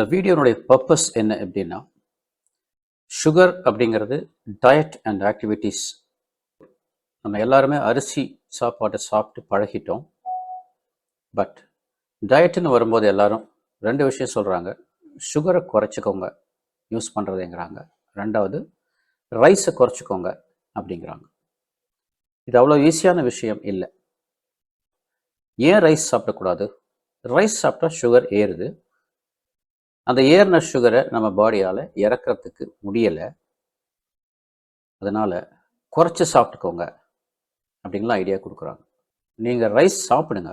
இந்த வீடியோனுடைய பர்பஸ் என்ன அப்படின்னா சுகர் அப்படிங்கிறது டயட் அண்ட் ஆக்டிவிட்டீஸ் நம்ம எல்லாருமே அரிசி சாப்பாட்டை சாப்பிட்டு பழகிட்டோம். பட் டயட்டுன்னு வரும்போது எல்லாரும் ரெண்டு விஷயம் சொல்கிறாங்க சுகரை குறைச்சிக்கோங்க யூஸ் பண்ணுறதுங்கிறாங்க ரெண்டாவது ரைஸை குறைச்சிக்கோங்க அப்படிங்கிறாங்க. இது அவ்வளோ ஈஸியான விஷயம் இல்லை. ஏன் ரைஸ் சாப்பிடக்கூடாது? ரைஸ் சாப்பிட்டா சுகர் ஏறுது. அந்த ஏறின சுகரை நம்ம பாடியால் இறக்கிறதுக்கு முடியலை. அதனால் குறைச்சி சாப்பிட்டுக்கோங்க அப்படின்லாம் ஐடியா கொடுக்குறாங்க. நீங்கள் ரைஸ் சாப்பிடுங்க.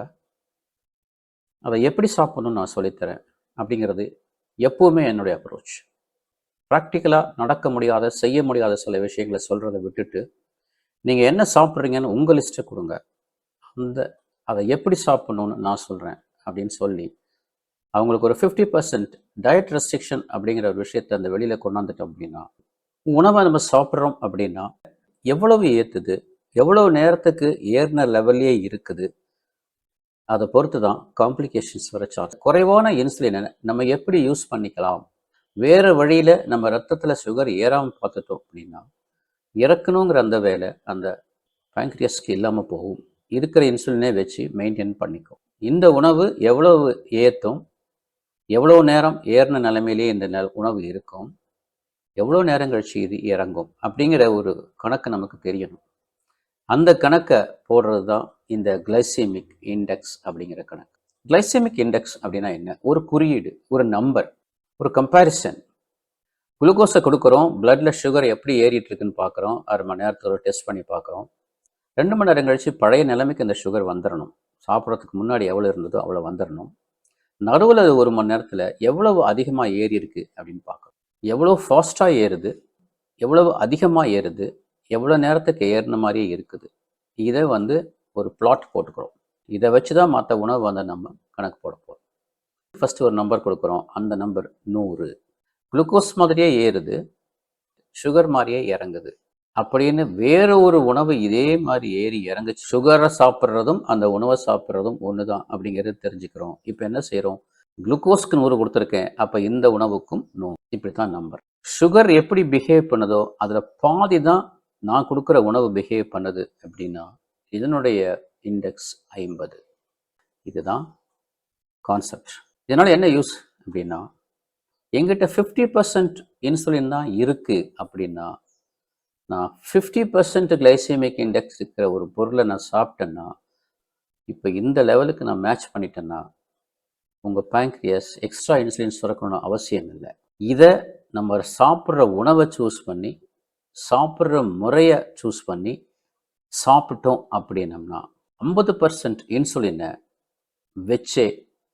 அதை எப்படி சாப்பிடணும்னு நான் சொல்லித்தரேன் அப்படிங்கிறது எப்போவுமே என்னுடைய அப்ரோச் ப்ராக்டிக்கலாக நடக்க முடியாத செய்ய முடியாத சில விஷயங்களை சொல்கிறத விட்டுட்டு நீங்கள் என்ன சாப்பிட்றீங்கன்னு உங்கள் லிஸ்ட்டை கொடுங்க. அந்த அதை எப்படி சாப்பிடணும்னு நான் சொல்கிறேன் அப்படின்னு சொல்லி அவங்களுக்கு ஒரு ஃபிஃப்டி பர்சன்ட் டயட் ரெஸ்ட்ரிக்ஷன் அப்படிங்கிற ஒரு விஷயத்தை அந்த வெளியில் கொண்டாந்துட்டோம் அப்படின்னா உணவை நம்ம சாப்பிட்றோம் அப்படின்னா எவ்வளவு ஏற்றுது எவ்வளவு நேரத்துக்கு ஏறின லெவல்லே இருக்குது அதை பொறுத்து தான் காம்ப்ளிகேஷன்ஸ் வர சான்ஸ் குறைவான இன்சுலினை நம்ம எப்படி யூஸ் பண்ணிக்கலாம்? வேறு வழியில் நம்ம ரத்தத்தில் சுகர் ஏறாமல் பார்த்துட்டோம் அப்படின்னா இறக்கணுங்கிற அந்த வேலை அந்த பேங்க்ரியஸ்க்கு இல்லாமல் போகும். இருக்கிற இன்சுலினே வச்சு மெயின்டைன் பண்ணிக்கும். இந்த உணவு எவ்வளவு ஏற்றும் எவ்வளோ நேரம் ஏறின நிலைமையிலேயே இந்த நெ உணவு இருக்கும்? எவ்வளோ நேரம் கழிச்சு இது இறங்கும்? அப்படிங்கிற ஒரு கணக்கு நமக்கு தெரியணும். அந்த கணக்கை போடுறது தான் இந்த கிளைசிமிக் இண்டெக்ஸ் அப்படிங்கிற கணக்கு. கிளைசிமிக் இண்டெக்ஸ் அப்படின்னா என்ன? ஒரு குறியீடு ஒரு நம்பர் ஒரு கம்பேரிசன் குளுக்கோஸை கொடுக்குறோம் பிளட்ல சுகர் எப்படி ஏறிட்டு இருக்குன்னு பார்க்குறோம் அரை மணி நேரத்தில் ஒரு டெஸ்ட் பண்ணி பார்க்குறோம். ரெண்டு மணி நேரம் கழிச்சு பழைய நிலைமைக்கு அந்த சுகர் வந்துடணும் சாப்பிட்றதுக்கு முன்னாடி எவ்வளோ இருந்ததோ அவ்வளோ வந்துடணும் நடுவில் ஒரு மணி நேரத்தில் எவ்வளவு அதிகமாக ஏறி இருக்கு அப்படின்னு பார்க்கணும். எவ்வளோ ஃபாஸ்ட்டாக ஏறுது எவ்வளவு அதிகமாக ஏறுது எவ்வளோ நேரத்துக்கு ஏறின மாதிரியே இருக்குது. இதை வந்து ஒரு பிளாட் போட்டுக்கிறோம். இதை வச்சு தான் மற்ற உணவு வந்து நம்ம கணக்கு போட போகிறோம் ஃபஸ்ட்டு ஒரு நம்பர் கொடுக்குறோம். அந்த நம்பர் நூறு. குளுக்கோஸ் மாதிரியே ஏறுது சுகர் மாதிரியே இறங்குது. அப்படின்னு வேற ஒரு உணவு இதே மாதிரி ஏறி இறங்கு சுகரை சாப்பிட்றதும் அந்த உணவை சாப்பிட்றதும் ஒன்று தான் அப்படிங்கிறது தெரிஞ்சுக்கிறோம். இப்போ என்ன செய்கிறோம் குளுக்கோஸ்க்கு நூறு கொடுத்துருக்கேன். அப்போ இந்த உணவுக்கும் நூறு. இப்படி தான் நம்பர் சுகர் எப்படி பிஹேவ் பண்ணுதோ அதில் பாதி தான் நான் கொடுக்குற உணவு பிஹேவ் பண்ணுது அப்படின்னா இதனுடைய இண்டெக்ஸ் ஐம்பது. இதுதான் கான்செப்ட் இதனால் என்ன யூஸ் அப்படின்னா எங்கிட்ட ஃபிஃப்டி பர்சன்ட் இன்சுலின் தான் இருக்குது அப்படின்னா நான் ஃபிஃப்டி பர்சன்ட் கிளைசேமிக் இண்டெக்ஸ் இருக்கிற ஒரு பொருளை நான் சாப்பிட்டேன்னா இப்போ இந்த லெவலுக்கு நான் மேட்ச் பண்ணிட்டேன்னா உங்கள் பேங்க்ரியஸ் எக்ஸ்ட்ரா இன்சுலின் சுரக்கணும் அவசியம் இல்லை. இதை நம்ம சாப்பிட்ற உணவை சூஸ் பண்ணி சாப்பிட்ற முறையை சூஸ் பண்ணி சாப்பிட்டோம் அப்படின்னம்னா ஐம்பது பர்சன்ட் இன்சுலினை வச்சே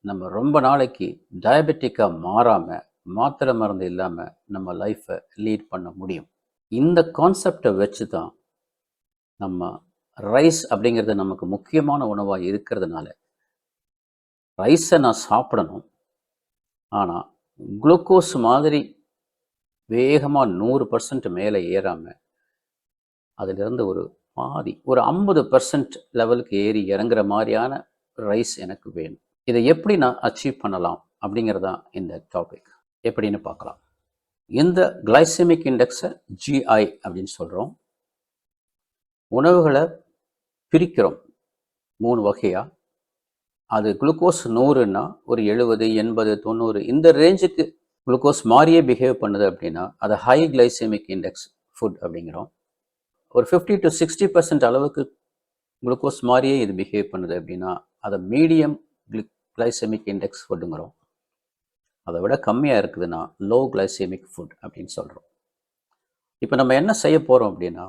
நம்ம ரொம்ப நாளைக்கு டயபெட்டிக்காக மாறாமல் மாத்திரை மருந்து இல்லாமல் நம்ம லைஃப்பை லீட் பண்ண முடியும். இந்த கான்செப்டை வச்சு தான் நம்ம ரைஸ் அப்படிங்கிறது நமக்கு முக்கியமான உணவாக இருக்கிறதுனால ரைஸை நான் சாப்பிடணும். ஆனால் குளுக்கோஸ் மாதிரி வேகமாக நூறு பர்சன்ட் மேலே ஏறாமல் அதிலிருந்து ஒரு பாதி ஒரு ஐம்பது பர்சன்ட் லெவலுக்கு ஏறி இறங்குற மாதிரியான ரைஸ் எனக்கு வேணும். இதை எப்படி நான் அச்சீவ் பண்ணலாம் அப்படிங்கிறதான் இந்த டாபிக் எப்படின்னு பார்க்கலாம். இந்த கிளைசெமிக் இண்டெக்ஸை ஜிஐ அப்படின்னு சொல்கிறோம் உணவுகளை பிரிக்கிறோம். மூணு வகையாக அது குளுக்கோஸ் நூறுன்னா ஒரு எழுபது எண்பது தொண்ணூறு இந்த ரேஞ்சுக்கு குளுக்கோஸ் மாதிரியே பிஹேவ் பண்ணுது அப்படின்னா அதை ஹை கிளைசெமிக் இண்டெக்ஸ் ஃபுட் அப்படிங்கிறோம். ஒரு ஃபிஃப்டி டு சிக்ஸ்டி பர்சன்ட் அளவுக்கு குளுக்கோஸ் மாதிரியே இது பிஹேவ் பண்ணுது அப்படின்னா அதை மீடியம் கிளைசமிக் இண்டெக்ஸ் ஃபுட்டுங்கிறோம் அதை விட கம்மியாக இருக்குதுன்னா லோ கிளைசேமிக் ஃபுட் அப்படின்னு சொல்கிறோம் இப்போ நம்ம என்ன செய்ய போகிறோம் அப்படின்னா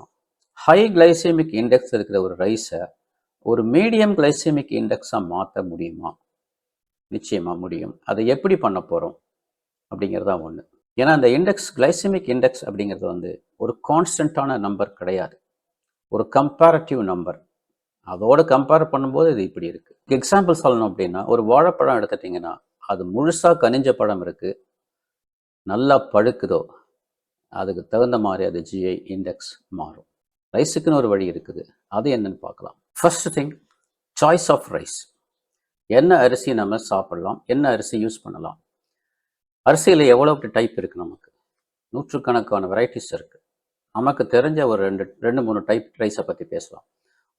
ஹை கிளைசேமிக் இண்டெக்ஸ் இருக்கிற ஒரு ரைஸை ஒரு மீடியம் கிளைசேமிக் இண்டெக்ஸாக மாற்ற முடியுமா? நிச்சயமாக முடியும். அதை எப்படி பண்ண போகிறோம் அப்படிங்கிறது தான் ஒன்று ஏன்னா அந்த இண்டெக்ஸ் கிளைசெமிக் இண்டெக்ஸ் அப்படிங்கிறது வந்து ஒரு கான்ஸ்டண்ட்டான நம்பர் கிடையாது. ஒரு கம்பேரட்டிவ் நம்பர் அதோடு கம்பேர் பண்ணும்போது இது இப்படி இருக்குது எக்ஸாம்பிள் சொல்லணும் அப்படின்னா ஒரு வாழைப்பழம் எடுத்துட்டிங்கன்னா அது முழுசாக கனிஞ்ச படம் இருக்குது நல்லா பழுக்குதோ அதுக்கு தகுந்த மாதிரி அது ஜிஐ இண்டெக்ஸ் மாறும். ரைஸுக்குன்னு ஒரு வழி இருக்குது. அது என்னன்னு பார்க்கலாம். First thing choice of rice என்ன அரிசி நம்ம சாப்பிடலாம்? என்ன அரிசி யூஸ் பண்ணலாம்? அரிசியில் எவ்வளோ டைப் இருக்குது நமக்கு? நூற்றுக்கணக்கான வெரைட்டிஸ் இருக்குது நமக்கு தெரிஞ்ச ஒரு ரெண்டு ரெண்டு மூணு டைப் ரைஸை பற்றி பேசலாம்.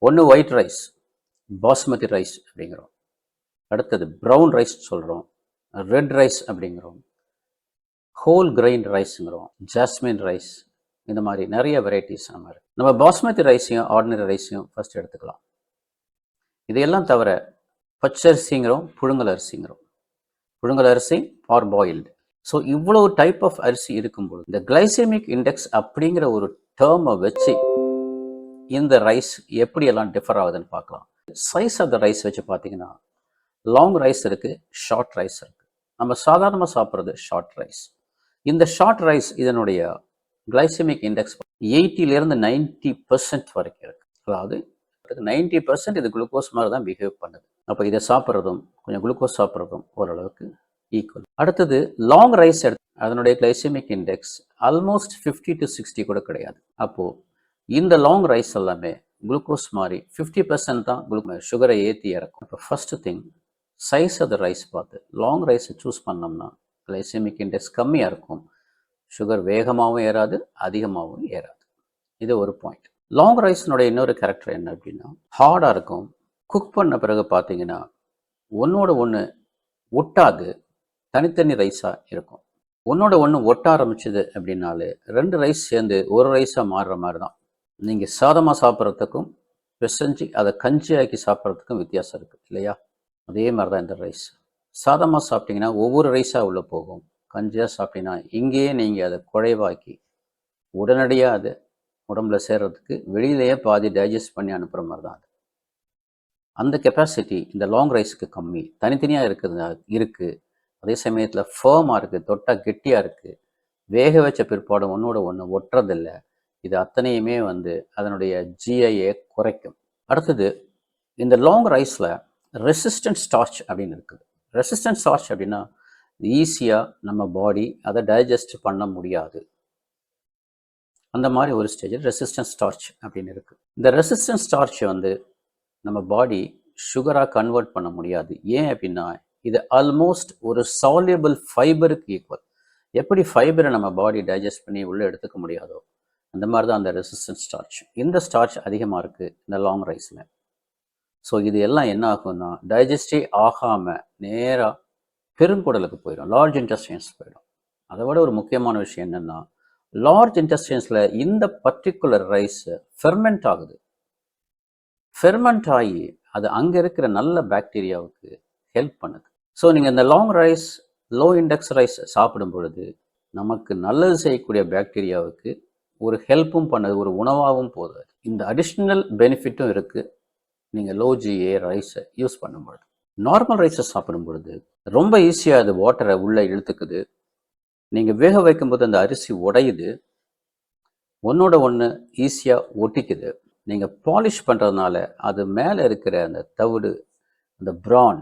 ஒன்று ஒயிட் ரைஸ் பாஸ்மதி ரைஸ் அப்படிங்கிறோம். அடுத்தது ப்ரௌன் ரைஸ் சொல்கிறோம் ரெட் ரைஸ் அப்படிங்கிறோம். Whole grain ரைஸுங்கிறோம். Jasmine rice. இந்த மாதிரி நிறைய வெரைட்டிஸ் நம்ம இருக்கு. நம்ம பாஸ்மதி ரைஸையும் ஆர்டினரி ரைஸையும் ஃபர்ஸ்ட் எடுத்துக்கலாம். இதையெல்லாம் தவிர பச்சரிசிங்கிறோம் புழுங்கல் அரிசிங்கிறோம். புழுங்கல் அரிசி ஆர் பாயில்டு ஸோ இவ்வளோ டைப் ஆஃப் அரிசி இருக்கும்போது இந்த கிளைசேமிக் இண்டெக்ஸ் அப்படிங்கிற ஒரு டேர்மை வச்சு இந்த ரைஸ் எப்படியெல்லாம் டிஃபர் ஆகுதுன்னு பார்க்கலாம். சைஸ் ஆஃப் த ரைஸ் வச்சு பார்த்தீங்கன்னா லாங் ரைஸ் இருக்குது ஷார்ட் ரைஸ் இருக்குது நம்ம சாதாரணமாக சாப்பிட்றது ஷார்ட் ரைஸ் இந்த ஷார்ட் ரைஸ் இதனுடைய கிளைசமிக் இண்டெக்ஸ் எயிட்டிலேருந்து நைன்டி பர்சன்ட் வரைக்கும் இருக்கு. அதாவது நைன்டி பர்சன்ட் இது குளுக்கோஸ் மாதிரி தான் பிஹேவ் பண்ணுது. அப்போ இதை சாப்பிட்றதும் கொஞ்சம் குளுக்கோஸ் சாப்பிட்றதும் ஓரளவுக்கு ஈக்குவல் அடுத்தது லாங் ரைஸ் எடுத்து அதனுடைய glycaemic index almost fifty to sixty கூட கிடையாது. அப்போது இந்த லாங் ரைஸ் எல்லாமே குளுக்கோஸ் மாதிரி ஃபிஃப்டி பர்சன்ட் தான் குளுக்கோ சுகரை ஏற்றி இறக்கும். இப்போ first thing size of the rice பார்த்து லாங் ரைஸை சூஸ் பண்ணோம்னா கிளைசெமிக் இண்டெக்ஸ் கம்மியாக இருக்கும். சுகர் வேகமாகவும் ஏறாது அதிகமாகவும் ஏறாது. இது ஒரு பாயிண்ட் லாங் ரைஸ்னுடைய இன்னொரு கேரக்டர் என்ன அப்படின்னா ஹார்டாக இருக்கும். குக் பண்ண பிறகு பார்த்தீங்கன்னா ஒன்றோட ஒன்று ஒட்டாது தனித்தனி ரைஸாக இருக்கும். ஒன்றோட ஒன்று ஒட்ட ஆரம்பிச்சது அப்படின்னாலே ரெண்டு ரைஸ் சேர்ந்து ஒரு ரைஸாக மாறுற மாதிரி தான் நீங்கள் சாதமாக சாப்பிட்றதுக்கும் பிசைஞ்சு அதை கஞ்சி ஆக்கி சாப்பிட்றதுக்கும் வித்தியாசம் இருக்குது இல்லையா? அதே மாதிரி தான் இந்த ரைஸ் சாதமாக சாப்பிட்டீங்கன்னா ஒவ்வொரு ரைஸாக உள்ளே போகும். கஞ்சியாக சாப்பிட்டீங்கன்னா இங்கேயே நீங்கள் அதை குறைவாக்கி உடனடியாக அது உடம்புல சேர்றதுக்கு வெளியிலேயே பாதி டைஜஸ்ட் பண்ணி அனுப்புகிற மாதிரி தான் அது. அந்த கெப்பாசிட்டி இந்த லாங் ரைஸ்க்கு கம்மி. தனித்தனியாக இருக்குது இருக்குது அதே சமயத்தில் ஃபேமாக இருக்குது தொட்டால் கெட்டியாக இருக்குது வேக வச்ச பிற்பாடு ஒன்றோட ஒன்று ஒட்டுறதில்ல. இது அத்தனையுமே வந்து அதனுடைய ஜிஐயை குறைக்கும். அடுத்தது இந்த லாங் ரைஸில் ரெசிஸ்டன்ட் ஸ்டார்ச் அப்படின்னு இருக்குது. ரெசிஸ்டன்ட் ஸ்டார்ச் அப்படின்னா ஈஸியாக நம்ம பாடி அதை டைஜஸ்ட் பண்ண முடியாது. அந்த மாதிரி ஒரு ஸ்டேஜில் ரெசிஸ்டன்ஸ் ஸ்டார்ச் அப்படின்னு இருக்குது இந்த ரெசிஸ்டன்ஸ் ஸ்டார்ச் வந்து நம்ம பாடி சுகராக கன்வெர்ட் பண்ண முடியாது. ஏன் அப்படின்னா இது ஆல்மோஸ்ட் ஒரு சால்யபிள் ஃபைபருக்கு ஈக்குவல் எப்படி ஃபைபரை நம்ம பாடி டைஜஸ்ட் பண்ணி உள்ளே எடுத்துக்க முடியாதோ அந்த மாதிரி தான் அந்த ரெசிஸ்டன்ஸ் ஸ்டார்ச் இந்த ஸ்டார்ச் அதிகமாக இருக்குது இந்த லாங் ரைஸில் ஸோ இது எல்லாம் என்ன ஆகும்னா டைஜஸ்டே ஆகாமல் நேராக பெருங்குடலுக்கு போயிடும். லார்ஜ் இன்டெஸ்டைன்ஸ் போயிடும். அதை விட ஒரு முக்கியமான விஷயம் என்னென்னா லார்ஜ் இன்டஸ்ட்ரியன்ஸில் இந்த பர்டிகுலர் ரைஸ் ஃபெர்மெண்ட் ஆகுது. ஃபெர்மெண்ட் ஆகி அது அங்கே இருக்கிற நல்ல பாக்டீரியாவுக்கு ஹெல்ப் பண்ணுது. ஸோ நீங்கள் இந்த long rice low index rice சாப்பிடும் பொழுது நமக்கு நல்லது செய்யக்கூடிய பாக்டீரியாவுக்கு ஒரு ஹெல்ப்பும் பண்ணுது ஒரு உணவாகவும் போகுது. இந்த அடிஷ்னல் பெனிஃபிட்டும் இருக்குது நீங்கள் லோ ஜிஏ ரைஸை யூஸ் பண்ணும்பொழுது நார்மல் ரைஸை சாப்பிடும் பொழுது ரொம்ப ஈஸியாக அது வாட்டரை உள்ளே இழுத்துக்குது. நீங்கள் வேக வைக்கும்போது அந்த அரிசி உடையுது. ஒன்றோட ஒன்று ஈஸியாக ஒட்டிக்குது. நீங்கள் பாலிஷ் பண்ணுறதுனால அது மேலே இருக்கிற அந்த தவிடு அந்த ப்ரான்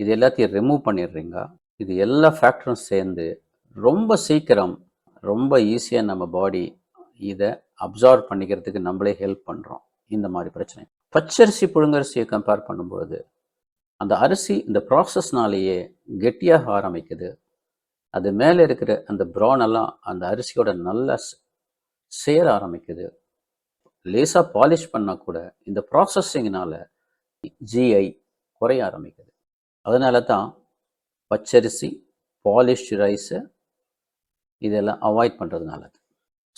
இது எல்லாத்தையும் ரிமூவ் பண்ணிடுறீங்க. இது எல்லா ஃபேக்டரும் சேர்ந்து ரொம்ப சீக்கிரம் ரொம்ப ஈஸியாக நம்ம பாடி இதை அப்சார்வ் பண்ணிக்கிறதுக்கு நம்மளே ஹெல்ப் பண்ணுறோம் இந்த மாதிரி பிரச்சனை. பச்சரிசி புழுங்கரிசியை கம்பேர் பண்ணும்பொழுது அந்த அரிசி இந்த ப்ராசஸ்னாலேயே கெட்டியாக ஆரம்பிக்குது. அது மேலே இருக்கிற அந்த ப்ரான் எல்லாம் அந்த அரிசியோட நல்லா சேர ஆரம்பிக்குது. லேசாக பாலிஷ் பண்ணால் கூட இந்த ப்ராசஸிங்னால ஜிஐ குறைய ஆரம்பிக்குது. அதனால தான் பச்சரிசி பாலிஷ்டு ரைஸு இதெல்லாம் அவாய்ட் பண்ணுறதுனால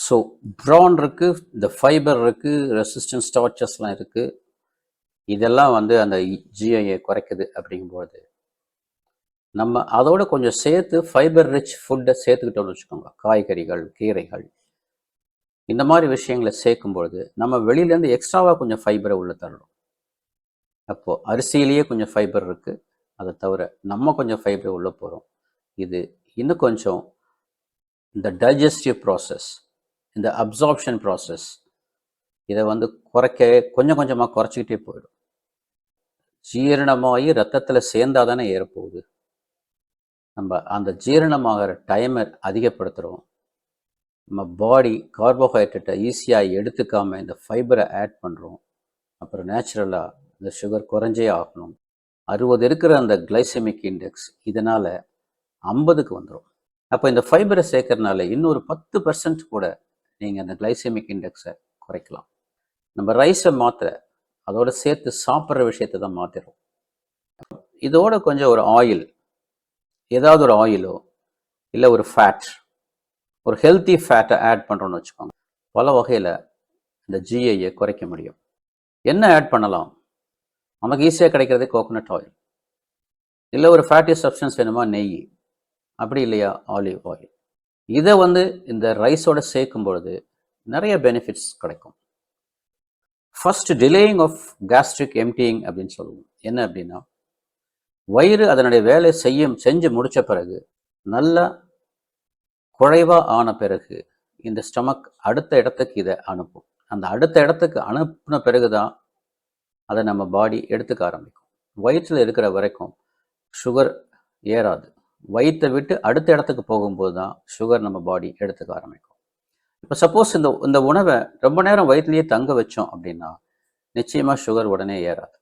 ஸோ ப்ரான் இருக்குது இந்த ஃபைபர் இருக்குது ரெசிஸ்டன்ஸ் ஸ்டார்ச்சஸ்லாம் இருக்குது இதெல்லாம் வந்து அந்த ஜிஐயை குறைக்குது அப்படிங்கும்போது நம்ம அதோட கொஞ்சம் சேர்த்து ஃபைபர் ரிச் ஃபுட்டை சேர்த்துக்கிட்டோம்னு வச்சுக்கோங்க. காய்கறிகள் கீரைகள். இந்த மாதிரி விஷயங்களை சேர்க்கும் பொழுது நம்ம வெளியிலேருந்து எக்ஸ்ட்ராவாக கொஞ்சம் ஃபைபரை உள்ளே தரணும். அப்போது அரிசியிலேயே கொஞ்சம் ஃபைபர் இருக்குது அதை தவிர நம்ம கொஞ்சம் ஃபைபரை உள்ளே போகிறோம் இது இன்னும் கொஞ்சம் இந்த டைஜஸ்டிவ் ப்ராசஸ் இந்த அப்சார்ப்ஷன் ப்ராசஸ் இதை வந்து குறைக்க கொஞ்சம் கொஞ்சமாக குறைச்சிக்கிட்டே போயிடும். ஜீரணமாகி ரத்தத்தில் சேர்ந்தா தானே ஏறப்போகுது. நம்ம அந்த ஜீரணமாகிற டைமை அதிகப்படுத்துகிறோம் நம்ம பாடி கார்போஹைட்ரேட்டை ஈஸியாக எடுத்துக்காமல் இந்த ஃபைபரை ஆட் பண்ணுறோம் அப்புறம் நேச்சுரலாக இந்த சுகர் குறைஞ்சே ஆகணும். அறுபது இருக்கிற அந்த கிளைசமிக் இண்டெக்ஸ் இதனால் ஐம்பதுக்கு வந்துடும் அப்போ இந்த ஃபைபரை சேர்க்கறனால இன்னொரு பத்து பர்சன்ட் கூட நீங்கள் அந்த கிளைசெமிக் இண்டெக்ஸை குறைக்கலாம். நம்ம ரைஸை மாத்திர அதோட சேர்த்து சாப்பிட்ற விஷயத்தை தான் மாற்றிடும் இதோட கொஞ்சம் ஒரு ஆயில் ஏதாவது ஒரு ஆயிலோ இல்லை ஒரு ஃபேட் ஒரு ஹெல்த்தி ஃபேட்டை ஆட் பண்ணுறோன்னு வச்சுக்கோங்க. பல வகையில் இந்த ஜிஐயை குறைக்க முடியும். என்ன ஆட் பண்ணலாம்? நமக்கு ஈஸியாக கிடைக்கிறது கோகோனட் ஆயில் இல்லை ஒரு ஃபேட்டி சப்ஸ்டன்ஸ் வேணுமா? நெய். அப்படி இல்லையா? ஆலிவ் ஆயில் இதை வந்து இந்த ரைஸோட சேர்க்கும் பொழுது நிறைய பெனிஃபிட்ஸ் கிடைக்கும். First delaying of gastric emptying அப்படின்னு சொல்லுவோம். என்ன அப்படின்னா வயிறு அதனுடைய வேலை செய்யும் செஞ்சு முடித்த பிறகு நல்லா குறைவாக ஆன பிறகு இந்த ஸ்டமக் அடுத்த இடத்துக்கு இதை அனுப்பும். அந்த அடுத்த இடத்துக்கு அனுப்பின பிறகு தான் அதை நம்ம பாடி எடுத்துக்க ஆரம்பிக்கும். வயிற்றில் இருக்கிற வரைக்கும் சுகர் ஏறாது. வயிற்றை விட்டு அடுத்த இடத்துக்கு போகும்போது தான் சுகர் நம்ம பாடி எடுத்துக்க ஆரம்பிக்கும். இப்போ சப்போஸ் இந்த இந்த உணவை ரொம்ப நேரம் வயிற்றுலேயே தங்க வச்சோம் அப்படின்னா நிச்சயமாக சுகர் உடனே ஏறாது.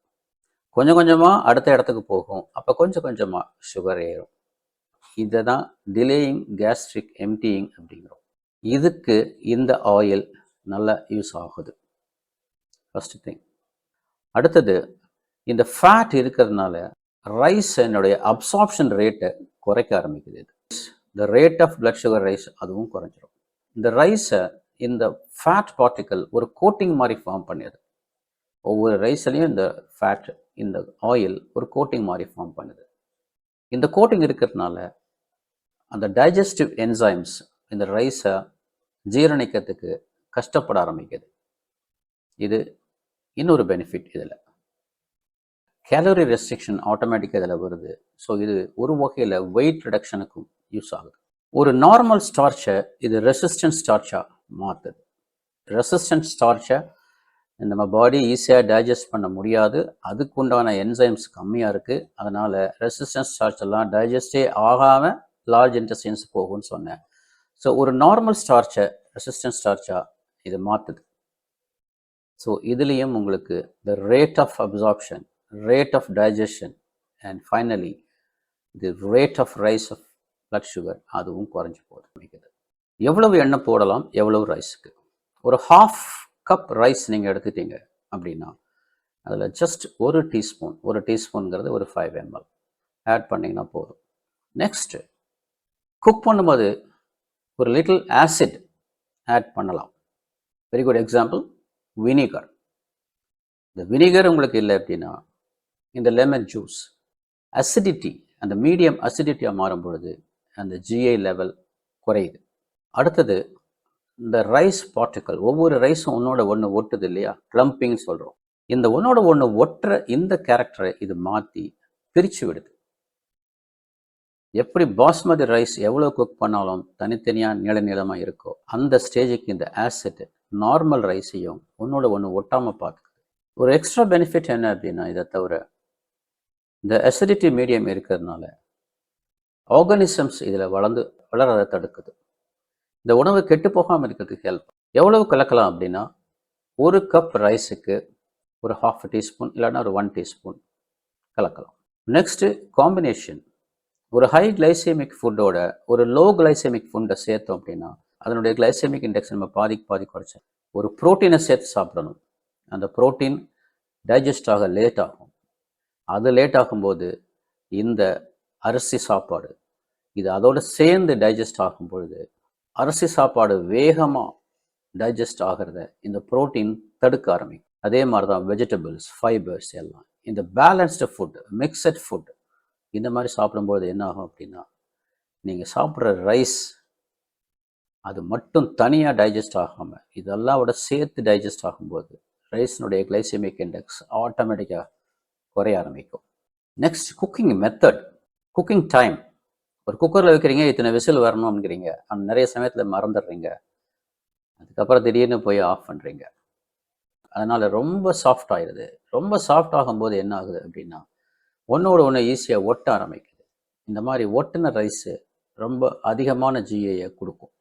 கொஞ்சம் கொஞ்சமாக அடுத்த இடத்துக்கு போகும். அப்போ கொஞ்சம் கொஞ்சமாக சுகர் ஏறும். இதை தான் டிலேயிங் கேஸ்ட்ரிக் எம்டியிங் அப்படிங்கிறோம். இதுக்கு இந்த ஆயில் நல்லா யூஸ் ஆகுது. ஃபஸ்ட்டு திங் அடுத்தது இந்த ஃபேட் இருக்கிறதுனால ரைஸ் என்னுடைய அப்சார்ப்ஷன் ரேட்டை குறைக்க ஆரம்பிக்குது இந்த rate of blood sugar rise அதுவும் குறைஞ்சிரும். இந்த ரைஸை இந்த ஃபேட் பார்ட்டிக்கல் ஒரு கோட்டிங் மாதிரி ஃபார்ம் பண்ணிடுது ஒவ்வொரு ரைஸ்லையும் இந்த ஃபேட் இந்த ஆயில் ஒரு கோட்டிங் மாதிரி ஃபார்ம் பண்ணுது. இந்த கோட்டிங் இருக்கிறதுனால அந்த டைஜஸ்டிவ் என்சைம்ஸ் இந்த ரைஸை ஜீரணிக்கிறதுக்கு கஷ்டப்பட ஆரம்பிக்குது. இது இன்னொரு பெனிஃபிட் இதில். கேலரி ரெஸ்ட்ரிக்ஷன் ஆட்டோமேட்டிக்காக இதில் வருது. ஸோ இது ஒரு வகையில் வெயிட் ரிடக்ஷனுக்கும் யூஸ் ஆகுது. ஒரு நார்மல் ஸ்டார்ச்சை இது ரெசிஸ்டன்ட் ஸ்டார்ச்சாக மாற்றுது ரெசிஸ்டன்ட் ஸ்டார்ச்சை நம்ம பாடி ஈஸியாக டைஜஸ்ட் பண்ண முடியாது. அதுக்குண்டான என்சைம்ஸ் கம்மியாக இருக்குது அதனால் ரெசிஸ்டன்ஸ் ஸ்டார்ச் எல்லாம் டைஜஸ்டே ஆகாமல் லார்ஜ் இன்டெஸ்டின்ஸ் போகும்னு சொன்னேன். ஸோ ஒரு நார்மல் ஸ்டார்ச்சை ரெசிஸ்டன்ட் ஸ்டார்ச்சாக இது மாற்றுது ஸோ இதுலேயும் உங்களுக்கு the rate of absorption rate of digestion. And finally the rate of rise of blood sugar அதுவும் குறைஞ்சி போகுது. எவ்வளவு எண்ணெய் போடலாம் எவ்வளவு ரைஸுக்கு ஒரு ஹாஃப் கப் ரைஸ் நீங்கள் எடுத்துட்டீங்க அப்படின்னா அதில் ஜஸ்ட் ஒரு டீஸ்பூன் ஒரு டீஸ்பூனுங்கிறது ஒரு ஃபைவ் எம்எல் ஆட் பண்ணிங்கன்னா போதும். நெக்ஸ்ட்டு குக் பண்ணும்போது ஒரு லிட்டில் ஆசிட் ஆட் பண்ணலாம். வெரி குட் எக்ஸாம்பிள் வினிகர் இந்த வினிகர் உங்களுக்கு இல்லை அப்படின்னா இந்த லெமன் ஜூஸ் அசிடிட்டி அந்த மீடியம் அசிடிட்டியாக மாறும் பொழுது அந்த ஜிஐ லெவல் குறையுது. அடுத்தது இந்த ரைஸ் பார்ட்டிக்கல் ஒவ்வொரு ரைஸும் உன்னோட ஒன்று ஒட்டுது இல்லையா? க்ளம்பிங்னு சொல்கிறோம் இந்த உன்னோட ஒன்று ஒட்டுற இந்த கேரக்டரை இது மாற்றி பிரித்து விடுது. எப்படி பாஸ்மதி ரைஸ் எவ்வளோ குக் பண்ணாலும் தனித்தனியாக நீள நீளமாக இருக்கோ அந்த ஸ்டேஜுக்கு இந்த ஆசிட் நார்மல் ரைஸையும் ஒன்னோட ஒன்று ஒட்டாமல் பார்க்குது. ஒரு எக்ஸ்ட்ரா பெனிஃபிட் என்ன அப்படின்னா இதை தவிர இந்த அசிடிட்டி மீடியம் இருக்கிறதுனால ஆர்கானிசம்ஸ் இதில் வளர்ந்து வளரதை தடுக்குது. இந்த உணவு கெட்டு போகாமல் இருக்கிறதுக்கு ஹெல்ப் எவ்வளவு கலக்கலாம் அப்படின்னா ஒரு கப் ரைஸுக்கு ஒரு ஹாஃப் டீஸ்பூன் இல்லைன்னா ஒரு ஒன் டீஸ்பூன் கலக்கலாம். நெக்ஸ்ட்டு காம்பினேஷன் ஒரு ஹை கிளைசேமிக் ஃபுட்டோட ஒரு லோ கிளைசேமிக் ஃபுட்டை சேர்த்தோம் அப்படின்னா அதனுடைய கிளைசேமிக் இண்டெக்ஸ் நம்ம பாதிக்கு பாதி குறைச்சோம் ஒரு ப்ரோட்டீனை சேர்த்து சாப்பிடணும். அந்த ப்ரோட்டீன் டைஜஸ்ட் ஆக லேட் ஆகும். அது லேட் ஆகும்போது இந்த அரிசி சாப்பாடு இது அதோடு சேர்ந்து டைஜஸ்ட் ஆகும் பொழுது அரிசி சாப்பாடு வேகமாக டைஜஸ்ட் ஆகிறத இந்த புரோட்டீன் தடுக்க ஆரம்பிக்கும். அதே மாதிரி தான் வெஜிடபிள்ஸ் ஃபைபர்ஸ் எல்லாம். இந்த பேலன்ஸ்டு ஃபுட் மிக்சட் ஃபுட் இந்த மாதிரி சாப்பிடும்போது என்ன ஆகும் அப்படின்னா நீங்கள் சாப்பிட்ற ரைஸ் அது மட்டும் தனியாக டைஜஸ்ட் ஆகாமல் இதெல்லாம் விட சேர்த்து டைஜஸ்ட் ஆகும்போது ரைஸினுடைய கிளைசிமிக் இண்டெக்ஸ் ஆட்டோமேட்டிக்காக குறைய ஆரம்பிக்கும். Next cooking method cooking time ஒரு குக்கரில் வைக்கிறீங்க இத்தனை விசில் வரணும்ங்கிறீங்க ஆனால் நிறைய சமயத்தில் மறந்துடுறீங்க. அதுக்கப்புறம் திடீர்னு போய் ஆஃப் பண்ணுறீங்க அதனால் ரொம்ப சாஃப்ட் ஆயிடுது. ரொம்ப சாஃப்ட் ஆகும்போது என்ன ஆகுது அப்படின்னா ஒன்றோட ஒன்று ஈஸியாக ஒட்ட ஆரம்பிக்குது. இந்த மாதிரி ஒட்டின ரைஸு ரொம்ப அதிகமான ஜிஏயை கொடுக்கும்.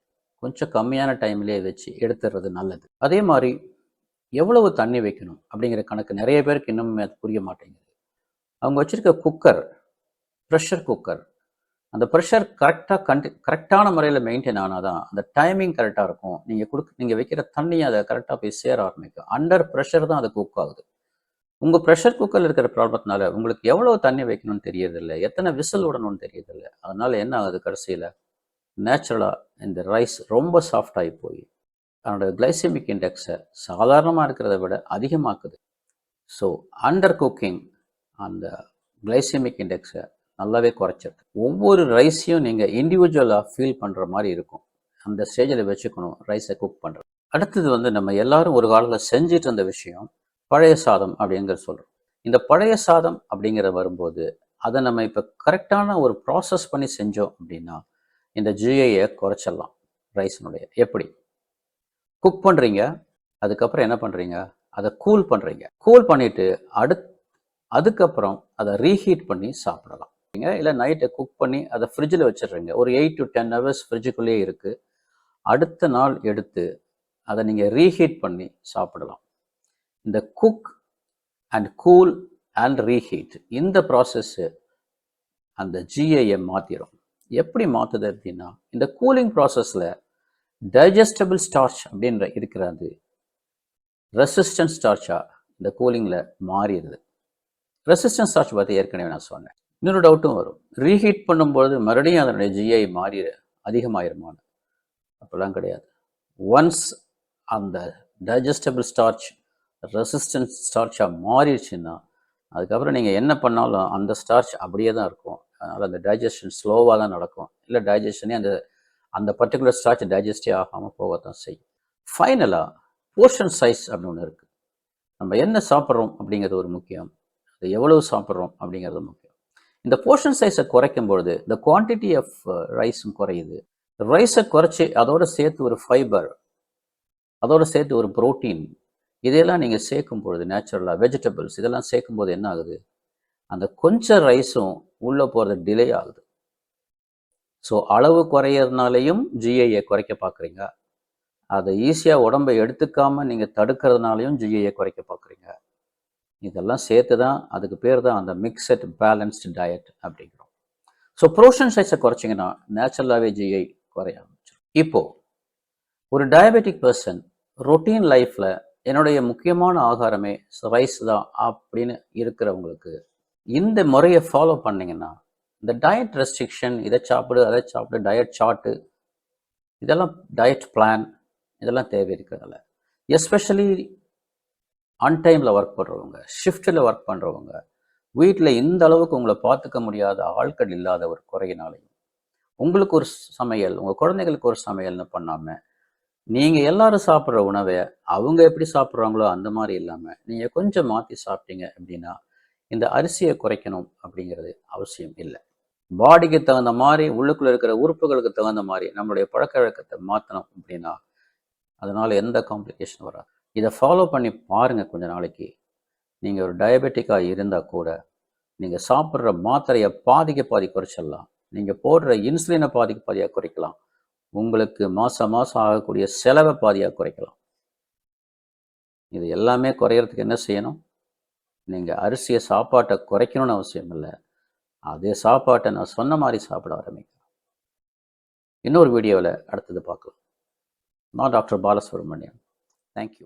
கொஞ்சம் கம்மியான டைம்லேயே வச்சு எடுத்துடுறது நல்லது. அதே மாதிரி எவ்வளவு தண்ணி வைக்கணும் அப்படிங்கிற கணக்கு நிறைய பேருக்கு இன்னும் அது புரிய மாட்டேங்குது. அவங்க வச்சுருக்க குக்கர் ப்ரெஷர் குக்கர் அந்த ப்ரெஷர் கரெக்டாக கண்டி கரெக்டான முறையில் மெயின்டைன் ஆனால் தான் அந்த டைமிங் கரெக்டாக இருக்கும். நீங்கள் கொடுக்க நீங்கள் வைக்கிற தண்ணியை அதை கரெக்டாக போய் சேர ஆரம்பிக்கும். அண்டர் ப்ரெஷர் தான் அது குக் ஆகுது. உங்கள் ப்ரெஷர் குக்கரில் இருக்கிற ப்ராப்ளத்தினால உங்களுக்கு எவ்வளோ தண்ணி வைக்கணும்னு தெரியறதில்ல. எத்தனை விசில் விடணும்னு தெரியறதில்ல. அதனால் என்ன ஆகுது கடைசியில்? நேச்சுரலாக இந்த ரைஸ் ரொம்ப சாஃப்டாகி போய். அதனோட கிளைசெமிக் இண்டெக்ஸை சாதாரணமாக இருக்கிறத விட அதிகமாக்குது. ஸோ அண்டர் குக்கிங் அந்த கிளைசெமிக் இண்டெக்ஸை நல்லாவே குறைச்சிருக்கு. ஒவ்வொரு ரைஸையும் நீங்கள் இண்டிவிஜுவலாக ஃபீல் பண்ணுற மாதிரி இருக்கும். அந்த ஸ்டேஜில் வச்சுக்கணும் ரைஸை குக் பண்ணுறது அடுத்தது வந்து நம்ம எல்லாரும் ஒரு காலத்தில் செஞ்சுட்டு இருந்த விஷயம் பழைய சாதம் அப்படிங்கிற சொல்கிறோம் இந்த பழைய சாதம் அப்படிங்கிற வரும்போது அதை நம்ம இப்போ கரெக்டான ஒரு ப்ராசஸ் பண்ணி செஞ்சோம் அப்படின்னா இந்த ஜிஐயை குறைச்சிடலாம் ரைஸினுடைய எப்படி? குக் பண்ணுறீங்க அதுக்கப்புறம் என்ன பண்ணுறீங்க அதை கூல் பண்ணுறீங்க கூல் பண்ணிவிட்டு அடுத் அதுக்கப்புறம் அதை ரீஹீட் பண்ணி சாப்பிடலாம். இல்லை நைட்டை குக் பண்ணி அதை ஃப்ரிட்ஜில் வச்சிடுறீங்க. ஒரு எயிட் டு டென் ஹவர்ஸ் ஃப்ரிட்ஜுக்குள்ளேயே இருக்குது அடுத்த நாள் எடுத்து அதை நீங்கள் ரீஹீட் பண்ணி சாப்பிடலாம். இந்த cook and cool and reheat இந்த ப்ராசஸ்ஸு அந்த ஜிஐயை மாற்றிடும் எப்படி மாற்றுது அப்படின்னா இந்த கூலிங் ப்ராசஸில் டைஜஸ்டபிள் ஸ்டார்ச் அப்படின்ற இருக்கிறது ரெசிஸ்டன்ஸ் ஸ்டார்ச்சா இந்த கூலிங்கில் மாறிடுது. ரெசிஸ்டன்ஸ் ஸ்டார்ச் பார்த்து ஏற்கனவே நான் சொன்னேன். இன்னொரு டவுட்டும் வரும். ரீஹீட் பண்ணும்பொழுது மறுபடியும் அதனுடைய ஜிஐ மாறி அதிகமாயிருமான்னு. அப்படிலாம் கிடையாது. ஒன்ஸ் அந்த டைஜஸ்டபிள் ஸ்டார்ச் ரெசிஸ்டன்ஸ் ஸ்டார்ச்சாக மாறிடுச்சுன்னா அதுக்கப்புறம் நீங்கள் என்ன பண்ணாலும் அந்த ஸ்டார்ச் அப்படியே தான் இருக்கும். அதனால் அந்த டைஜஷன் ஸ்லோவாக தான் நடக்கும். இல்லை டைஜஷனே அந்த அந்த பர்டிகுலர் ஸ்டார்ச் டைஜஸ்டே ஆகாமல் போகத்தான் செய்யும். ஃபைனலாக போர்ஷன் சைஸ் அப்படின்னு ஒன்று இருக்குது நம்ம என்ன சாப்பிட்றோம் அப்படிங்கிறது ஒரு முக்கியம். அது எவ்வளவு சாப்பிட்றோம் அப்படிங்கிறது முக்கியம். இந்த போர்ஷன் சைஸை குறைக்கும் பொழுது இந்த குவான்டிட்டி ஆஃப் ரைஸும் குறையுது. ரைஸை குறைச்சி அதோடு சேர்த்து ஒரு ஃபைபர் அதோடு சேர்த்து ஒரு புரோட்டீன் இதையெல்லாம் நீங்கள் சேர்க்கும் பொழுது நேச்சுரலாக வெஜிடபிள்ஸ் இதெல்லாம் சேர்க்கும் போது என்ன ஆகுது? அந்த கொஞ்சம் ரைஸும் உள்ளே போகிறது டிலே ஆகுது. ஸோ அளவு குறையிறதுனாலையும் ஜிஐயை குறைக்க பார்க்குறீங்க அதை ஈஸியாக உடம்பை எடுத்துக்காம நீங்கள் தடுக்கிறதுனாலையும் ஜிஐயை குறைக்க பார்க்குறீங்க இதெல்லாம் சேர்த்து தான் அதுக்கு பேர் தான் அந்த மிக்சட் பேலன்ஸ்டு டயட் அப்படிங்கிறோம். ஸோ ப்ரோஷன் சைஸை குறைச்சிங்கன்னா நேச்சுரலாகவே ஜிஐ குறைய ஆரம்பிச்சிடும் இப்போது ஒரு டயபெட்டிக் பர்சன் ரொட்டீன் லைஃப்பில் என்னுடைய முக்கியமான ஆகாரமே ரைஸ் தான் அப்படின்னு இருக்கிறவங்களுக்கு இந்த முறையை ஃபாலோ பண்ணிங்கன்னா இந்த டயட் ரெஸ்ட்ரிக்ஷன் இதை சாப்பிடு அதை சாப்பிடு டயட் சார்ட்டு இதெல்லாம் டயட் பிளான் இதெல்லாம் தேவை இருக்கிறதில்ல எஸ்பெஷலி அன்டைமில் ஒர்க் பண்ணுறவங்க ஷிஃப்ட்டில் ஒர்க் பண்ணுறவங்க வீட்டில் இந்த அளவுக்கு உங்களை பார்த்துக்க முடியாத ஆட்கள் இல்லாத ஒரு குறையினாலையும் உங்களுக்கு ஒரு சமையல் உங்கள் குழந்தைகளுக்கு ஒரு சமையல்னு பண்ணாமல் நீங்கள் எல்லாரும் சாப்பிட்ற உணவை அவங்க எப்படி சாப்பிட்றாங்களோ அந்த மாதிரி இல்லாமல் நீங்கள் கொஞ்சம் மாற்றி சாப்பிட்டீங்க அப்படின்னா இந்த அரிசியை குறைக்கணும் அப்படிங்கிறது அவசியம் இல்லை. பாடிக்கு தகுந்த மாதிரி உள்ளுக்குள்ளே இருக்கிற உறுப்புகளுக்கு தகுந்த மாதிரி நம்மளுடைய பழக்க வழக்கத்தை மாற்றணும் அப்படின்னா அதனால் எந்த காம்ப்ளிகேஷன் வராது. இதை ஃபாலோ பண்ணி பாருங்கள் கொஞ்ச நாளைக்கு. நீங்கள் ஒரு டயபெட்டிக்காக இருந்தால் கூட நீங்கள் சாப்பிட்ற மாத்திரையை பாதிக்க பாதி குறைச்சிடலாம். நீங்கள் போடுற இன்சுலினை பாதிக்க பாதியாக குறைக்கலாம். உங்களுக்கு மாதம் மாதம் ஆகக்கூடிய செலவை பாதியாக குறைக்கலாம். இது எல்லாமே குறையிறதுக்கு என்ன செய்யணும்? நீங்கள் அரிசியை சாப்பாட்டை குறைக்கணும்னு அவசியம் இல்லை. அதே சாப்பாட்டை நான் சொன்ன மாதிரி சாப்பிட ஆரம்பிக்கிறேன். இன்னொரு வீடியோவில் அடுத்தது பார்க்கலாம். நான் டாக்டர் பாலசுப்ரமணியம். தேங்க்யூ